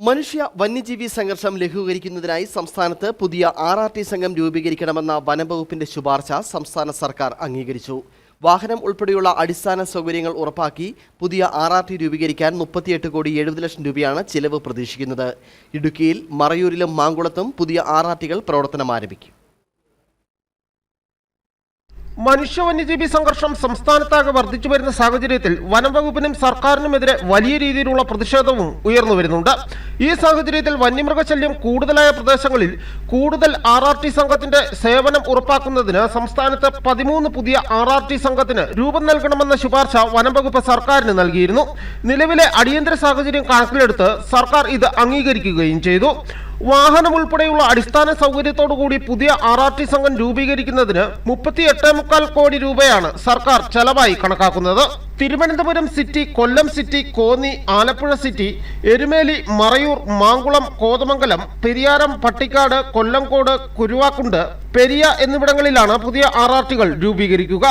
മനുഷ്യ വന്യജീവി സംഘർഷം ലഘൂകരിക്കുന്നതിനായി സംസ്ഥാനത്ത് പുതിയ ആർ ആർ ടി സംഘം രൂപീകരിക്കണമെന്ന വനംവകുപ്പിന്റെ ശുപാർശ സംസ്ഥാന സർക്കാർ അംഗീകരിച്ചു. വാഹനം ഉൾപ്പെടെയുള്ള അടിസ്ഥാന സൗകര്യങ്ങൾ ഉറപ്പാക്കി പുതിയ ആർ ആർ ടി രൂപീകരിക്കാൻ മുപ്പത്തിയെട്ട് കോടി എഴുപത് ലക്ഷം രൂപയാണ് ചിലവ് പ്രതീക്ഷിക്കുന്നത്. ഇടുക്കിയിൽ മറയൂരിലും മാങ്കുളത്തും പുതിയ ആർ ആർ ടികൾ പ്രവർത്തനം ആരംഭിക്കും മനുഷ്യ വന്യജീവി സംഘർഷം സംസ്ഥാനത്താകെ വർദ്ധിച്ചു വരുന്ന സാഹചര്യത്തിൽ വനം വകുപ്പിനും സർക്കാരിനുമെതിരെ വലിയ രീതിയിലുള്ള പ്രതിഷേധവും ഉയർന്നു വരുന്നുണ്ട്. ഈ സാഹചര്യത്തിൽ വന്യമൃഗശല്യം കൂടുതലായ പ്രദേശങ്ങളിൽ കൂടുതൽ ആർ ആർ ടി സംഘത്തിന്റെ സേവനം ഉറപ്പാക്കുന്നതിന് സംസ്ഥാനത്ത് പതിമൂന്ന് പുതിയ ആർ ആർ ടി സംഘത്തിന് രൂപം നൽകണമെന്ന ശുപാർശ വനം വകുപ്പ് സർക്കാരിന് നൽകിയിരുന്നു. നിലവിലെ അടിയന്തര സാഹചര്യം കണക്കിലെടുത്ത് സർക്കാർ ഇത് അംഗീകരിക്കുകയും ചെയ്തു. വാഹനം ഉൾപ്പെടെയുള്ള അടിസ്ഥാന സൗകര്യത്തോടുകൂടി പുതിയ ആർ ആർ ടി സംഘം രൂപീകരിക്കുന്നതിന് മുപ്പത്തി എട്ടേ മുക്കാൽ കോടി രൂപയാണ് സർക്കാർ ചെലവായി കണക്കാക്കുന്നത്. Thiruvananthapuram city Kollam city Konni Alappuzha city Erumeli Marayoor Mankulam Kothamangalam Periyaram Pattikkad Kollamkode Kuruvakkund Periya എന്നിവിടങ്ങളിലാണ് പുതിയ ആർ ആർ ടികൾ രൂപീകരിക്കുക.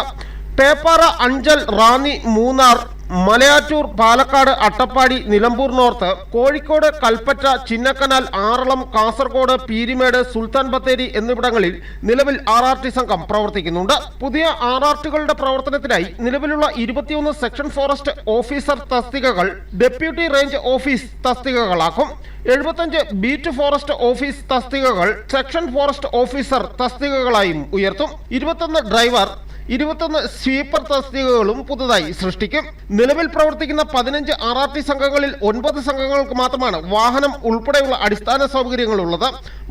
പേപ്പാറ അഞ്ചൽ റാന്നി മൂന്നാർ മലയാറ്റൂർ പാലക്കാട് അട്ടപ്പാടി നിലമ്പൂർ നോർത്ത് കോഴിക്കോട് കൽപ്പറ്റ ചിന്നക്കനാൽ ആറളം കാസർഗോഡ് പീരിമേട് സുൽത്താൻ ബത്തേരി എന്നിവിടങ്ങളിൽ നിലവിൽ ആർ ആർ ടി സംഘം പ്രവർത്തിക്കുന്നുണ്ട്. പുതിയ ആർ ആർ ടികളുടെ പ്രവർത്തനത്തിനായി നിലവിലുള്ള ഇരുപത്തിയൊന്ന് സെക്ഷൻ ഫോറസ്റ്റ് ഓഫീസർ തസ്തികകൾ ഡെപ്യൂട്ടി റേഞ്ച് ഓഫീസ് തസ്തികകളാക്കും. എഴുപത്തഞ്ച് ബീറ്റ് ഫോറസ്റ്റ് ഓഫീസ് തസ്തികകൾ സെക്ഷൻ ഫോറസ്റ്റ് ഓഫീസർ തസ്തികകളായും ഉയർത്തും. ഇരുപത്തൊന്ന് ഡ്രൈവർ ഇരുപത്തൊന്ന് സ്വീപ്പർ തസ്തികകളും പുതുതായി സൃഷ്ടിക്കും. നിലവിൽ പ്രവർത്തിക്കുന്ന പതിനഞ്ച് ആർ ആർ ടി സംഘങ്ങളിൽ ഒൻപത് സംഘങ്ങൾക്ക് മാത്രമാണ് വാഹനം ഉൾപ്പെടെയുള്ള അടിസ്ഥാന സൗകര്യങ്ങൾ ഉള്ളത്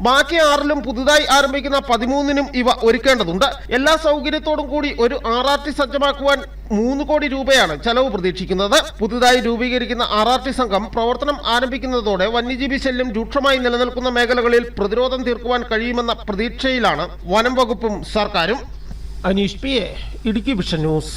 ബാക്കി ആറിലും പുതുതായി ആരംഭിക്കുന്ന പതിമൂന്നിനും ഇവ ഒരുക്കേണ്ടതുണ്ട്. എല്ലാ സൗകര്യത്തോടും കൂടി ഒരു ആർ ആർ ടി സജ്ജമാക്കുവാൻ മൂന്ന് കോടി രൂപയാണ് ചെലവ് പ്രതീക്ഷിക്കുന്നത്. പുതുതായി രൂപീകരിക്കുന്ന ആർ ആർ ടി സംഘം പ്രവർത്തനം ആരംഭിക്കുന്നതോടെ വന്യജീവി ശല്യം രൂക്ഷമായി നിലനിൽക്കുന്ന മേഖലകളിൽ പ്രതിരോധം തീർക്കുവാൻ കഴിയുമെന്ന പ്രതീക്ഷയിലാണ് വനം വകുപ്പും സർക്കാരും. Aneesh P A Idukki vision news.